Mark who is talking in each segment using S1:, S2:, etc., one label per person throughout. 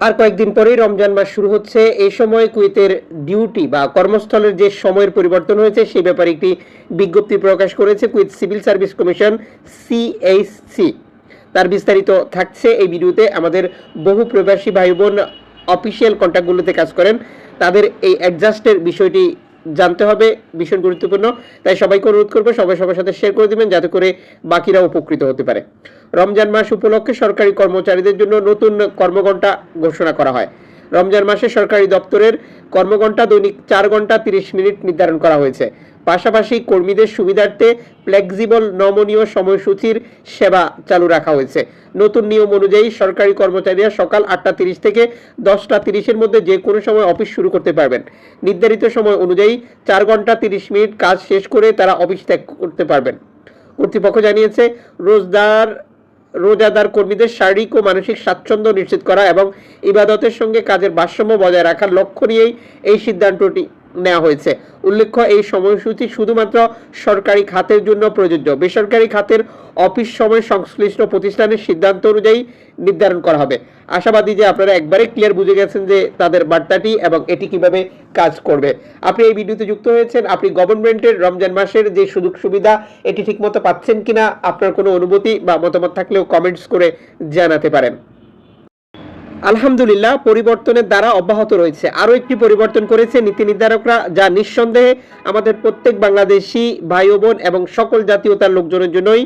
S1: আর কয়েকদিন পরেই রমজান মাস শুরু হচ্ছে। এই সময় কুয়েতের ডিউটি বা কর্মস্থলের যে সময়ের পরিবর্তন হয়েছে, সে ব্যাপারে একটি বিজ্ঞপ্তি প্রকাশ করেছে Kuwait civil service commission CHC তার বিস্তারিত থাকছে এই ভিডিওতে আমাদের বহু প্রবাসী ভাই বোন অফিসিয়াল কন্ট্যাক্টগুলোতে কাজ করেন। তাদের এই অ্যাডজাস্টের বিষয়টি জানতে হবে, ভীষণ গুরুত্বপূর্ণ। তাই সবাইকে অনুরোধ করব, সবাই সবার সাথে শেয়ার করে দেবেন, যাতে করে বাকিরা উপকৃত হতে পারে। রমজান মাস উপলক্ষে সরকারি কর্মচারীদের জন্য নতুন কর্মঘণ্টা ঘোষণা করা হয়। রমজান মাসে সরকারি দপ্তরের কর্মঘণ্টা দৈনিক চার ঘণ্টা তিরিশ মিনিট নির্ধারণ করা হয়েছে। পাশাপাশি কর্মীদের সুবিধার্থে ফ্লেক্সিবল নমনীয় সময়সূচির সেবা চালু রাখা হয়েছে। নতুন নিয়ম অনুযায়ী সরকারি কর্মচারীরা সকাল আটটা তিরিশ থেকে দশটা তিরিশের মধ্যে যে কোনো সময় অফিস শুরু করতে পারবেন। নির্ধারিত সময় অনুযায়ী চার ঘণ্টা তিরিশ মিনিট কাজ শেষ করে তারা অফিস ত্যাগ করতে পারবেন। কর্তৃপক্ষ জানিয়েছে, রোজদার রোজাদার কর্মীদের শারীরিক ও মানসিক স্বাচ্ছন্দ্য নিশ্চিত করা এবং ইবাদতের সঙ্গে কাজের ভারসাম্য বজায় রাখার লক্ষ্য নিয়েই এই সিদ্ধান্তটি নেওয়া হয়েছে। উল্লেখ্য, এই সময়সূচি শুধুমাত্র সরকারি খাতের জন্য প্রযোজ্য। বেসরকারি খাতের অফিস সময় সংশ্লিষ্ট প্রতিষ্ঠানের সিদ্ধান্ত অনুযায়ী নির্ধারণ করা হবে। আশাবাদী যে আপনারা একবারে ক্লিয়ার বুঝে গেছেন যে তাদের বার্তাটি এবং এটি কীভাবে কাজ করবে। আপনি এই ভিডিওতে যুক্ত হয়েছেন, আপনি গভর্নমেন্টের রমজান মাসের যে সুযোগ সুবিধা, এটি ঠিকমতো পাচ্ছেন কিনা, আপনার কোনো অনুভূতি বা মতামত থাকলেও কমেন্টস করে জানাতে পারেন। আলহামদুলিল্লাহ, পরিবর্তনের দ্বারা অব্যাহত রয়েছে। আরও একটি পরিবর্তন করেছে নীতি নির্ধারকরা, যা নিঃসন্দেহে আমাদের প্রত্যেক বাংলাদেশি ভাই বোন এবং সকল জাতীয়তার লোকজনের জন্যই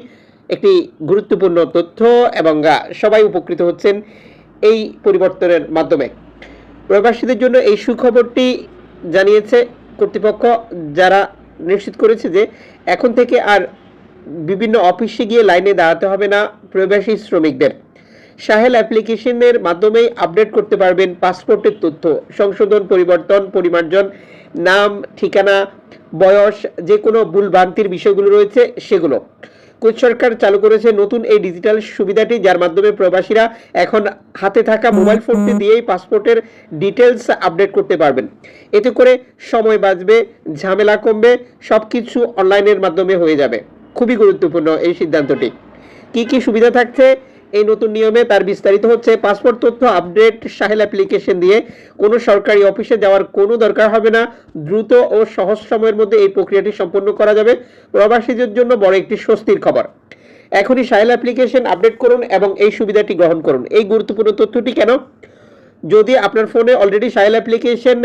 S1: একটি গুরুত্বপূর্ণ তথ্য এবং সবাই উপকৃত হচ্ছেন এই পরিবর্তনের মাধ্যমে। প্রবাসীদের জন্য এই সুখবরটি জানিয়েছে কর্তৃপক্ষ, যারা নিশ্চিত করেছে যে এখন থেকে আর বিভিন্ন অফিসে গিয়ে লাইনে দাঁড়াতে হবে না প্রবাসী শ্রমিকদের। সাহেল অ্যাপ্লিকেশনের মাধ্যমেই আপডেট করতে পারবেন পাসপোর্টের তথ্য। সংশোধন, পরিবর্তন, পরিমার্জন, নাম, ঠিকানা, বয়স যে কোনো ভুলভ্রান্তির বিষয়গুলো রয়েছে, সেগুলো। কুয়েত সরকার চালু করেছে নতুন এই ডিজিটাল সুবিধাটি, যার মাধ্যমে প্রবাসীরা এখন হাতে থাকা মোবাইল ফোনটি দিয়েই পাসপোর্টের ডিটেলস আপডেট করতে পারবেন। এতে করে সময় বাঁচবে, ঝামেলা কমবে সব কিছু অনলাইনের মাধ্যমে হয়ে যাবে। খুবই গুরুত্বপূর্ণ এই সিদ্ধান্তটি। কি কি সুবিধা থাকছে? এই নতুন নিয়মে তার বিস্তারিত হচ্ছে, পাসপোর্ট তথ্য আপডেট, সাহেল অ্যাপ্লিকেশন দিয়ে কোনো সরকারি অফিসে যাওয়ার কোনো দরকার হবে না। দ্রুত ও সহজ সময়ের মধ্যে এই প্রক্রিয়াটি সম্পন্ন করা যাবে। প্রবাসীদের জন্য বড় একটি স্বস্তির খবর। এখনই সাহেল অ্যাপ্লিকেশন আপডেট করুন এবং এই সুবিধাটি গ্রহণ করুন। এই গুরুত্বপূর্ণ তথ্যটি কেন? যদি আপনার ফোনে অলরেডি সাহেল অ্যাপ্লিকেশন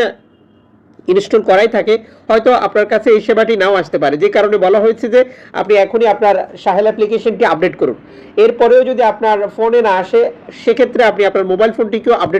S1: ইনস্টল করাই থাকে, হয়তো আপনার কাছে এই সেবাটি নাও আসতে পারে। যে কারণে বলা হয়েছে যে আপনি এখনই আপনার সাহেল অ্যাপ্লিকেশনটি আপডেট করুন। এরপরেও যদি আপনার ফোনে না আসে, সেক্ষেত্রে আপনি আপনার মোবাইল ফোনটিকেও আপডেট